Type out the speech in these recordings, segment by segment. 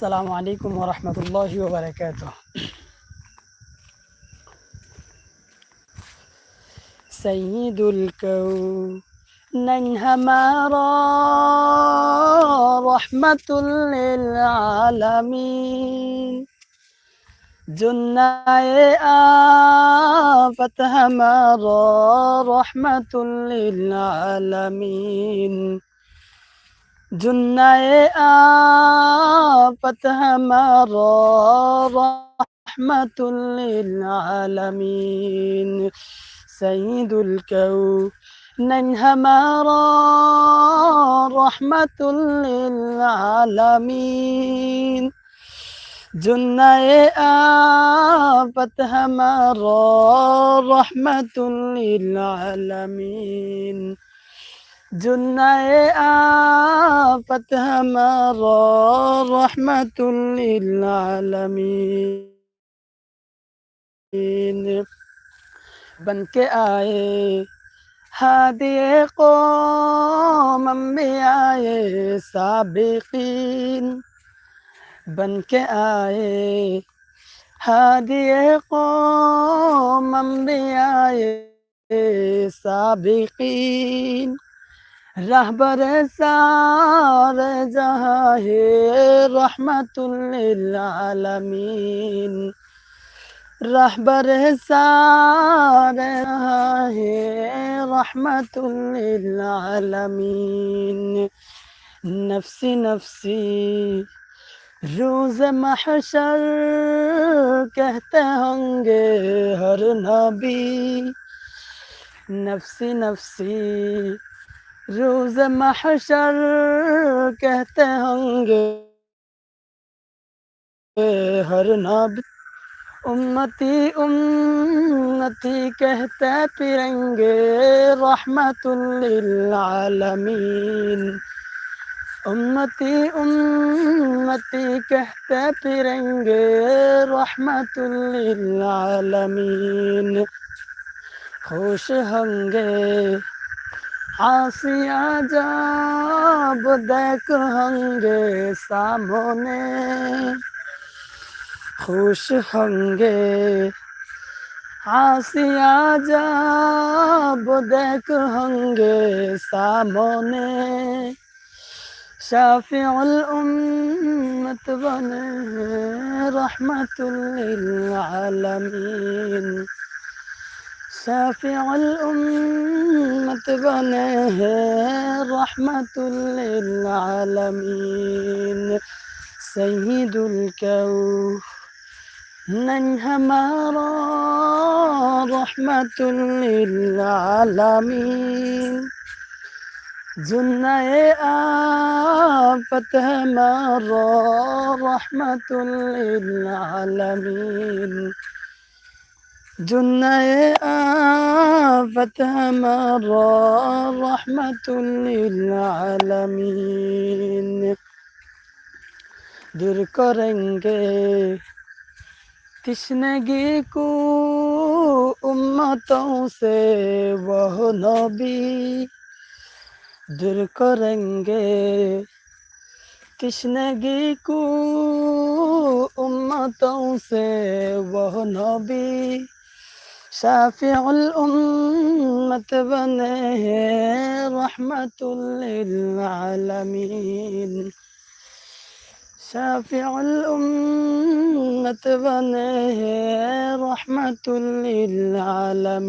السلام عليكم ورحمة الله وبركاته. سيد الكون همارا رحمة للعالمين. جنة آفت ہمارا رحمة للعالمين. جنة آفت فتح مرة رحمة للعالمين. سيد الكون ننهمارا رحمة للعالمين. جنة آفت ہمارا رحمة للعالمين. جنة آفت همارا رحمة للعالمين. بن کے آئے ہادی قوم انبیاء سابقین بن کے آئے ہادی قوم انبیاء سابقین رهبر سار جهاهي رحمة للعالمين. رهبر سار جهاهي رحمة للعالمين. نفسي نفسي روز محشر کہتے ہوں گے ہر نبی. نفسی نفسی روز محشر کہتے ہوں گے ہر نب امتی امتی کہتے پھریں گے رحمت للعالمین امتی امتی کہتے پھریں گے رحمت للعالمین خوش ہوں گے آسیا جاب دیکھ ہوں گے سامنے، خوش ہوں گے۔ آسیا جاب دیکھ ہوں گے سامنے شافع الامت بنے رحمت للعالمین۔ شافع الأمة بنيه رحمة للعالمين. سيد الكون ننهمارا رحمة للعالمين. جنة آفتها مارا رحمة للعالمين. جنة فتمر رحمة للعالمين دور کریں تشنگی کو امتوں سے وہ نبی دور کریں گے تشنگی کو امتوں سے وہ نبی شافع الأمة بنيه رحمة للعالمين. شافع الأمة بنيه رحمة للعالمين.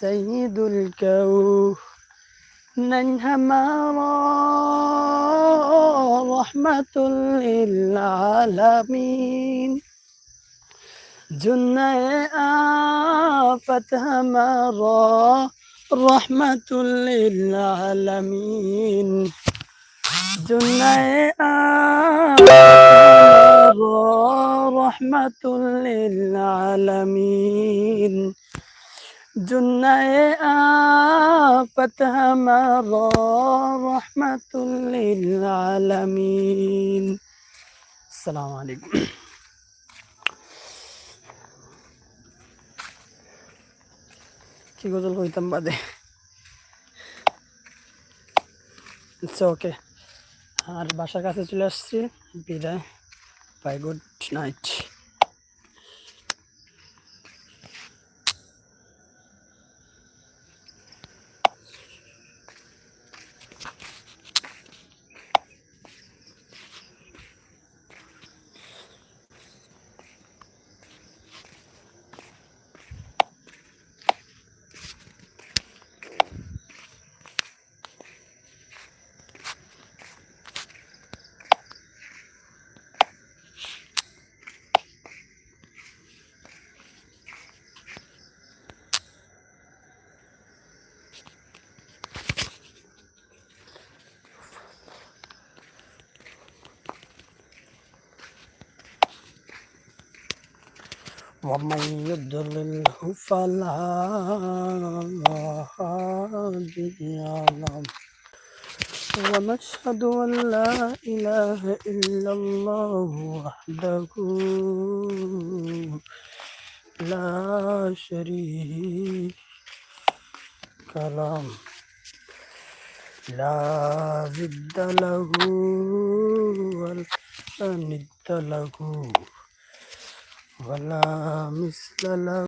سيد الكون مرا رحمة للعالمين. جنة آفت ہمارا رحمت للعالمین جنة آفت رحمت للعالمین جنة آفت ہمارا رحمت للعالمین السلام علیکم কি গজল কইতাম বাদে? আচ্ছা ওকে আর বাসার কাছে চলে আসছি। বিদায়। Bye good night ومن يضلله فلا هادي له. ونشهد أن لا إله إلا الله وحده لا شريك له. لا ضد له ولا ند له. ولا مثل له